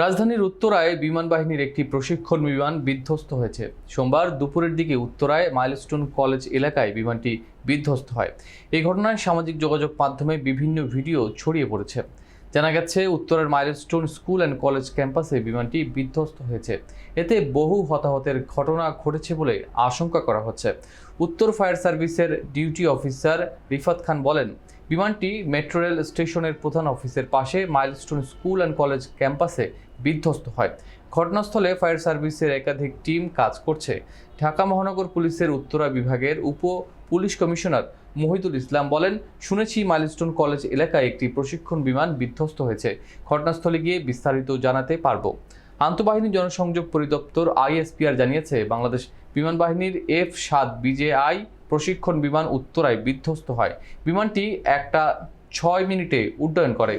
রাজধানীর উত্তরায় বিমান বাহিনীর একটি প্রশিক্ষণ বিমান বিধ্বস্ত হয়েছে। সোমবার দুপুরের দিকে উত্তরায় মাইলস্টোন কলেজ এলাকায় বিমানটি বিধ্বস্ত হয়। এই ঘটনায় সামাজিক যোগাযোগ মাধ্যমে বিভিন্ন ভিডিও ছড়িয়ে পড়েছে। জানা গেছে, উত্তরের মাইলস্টোন স্কুল অ্যান্ড কলেজ ক্যাম্পাসে বিমানটি বিধ্বস্ত হয়েছে। এতে বহু হতাহতের ঘটনা ঘটেছে বলে আশঙ্কা করা হচ্ছে। উত্তর ফায়ার সার্ভিসের ডিউটি অফিসার রিফাত খান বলেন, বিমানটি মেট্রো রেল স্টেশনের প্রধান অফিসের পাশে মাইলস্টোন স্কুল অ্যান্ড কলেজ ক্যাম্পাসে বিধ্বস্ত হয়। ঘটনাস্থলে ফায়ার সার্ভিসের একাধিক টিম কাজ করছে। ঢাকা মহানগর পুলিশের উত্তরা বিভাগের উপ পুলিশ কমিশনার মহিদুল ইসলাম বলেন, শুনেছি মাইলস্টোন কলেজ এলাকায় একটি প্রশিক্ষণ বিমান বিধ্বস্ত হয়েছে। ঘটনাস্থলে গিয়ে বিস্তারিত জানাতে পারব। আন্তঃবাহিনী জনসংযোগ পরিদপ্তর আইএসপিআর জানিয়েছে, বাংলাদেশ বিমান বাহিনীর এফ সাত বিজেআই প্রশিক্ষণ বিমান উত্তরায় বিধ্বস্ত হয়। বিমানটি একটা ছয় মিনিটে উড্ডয়ন করে।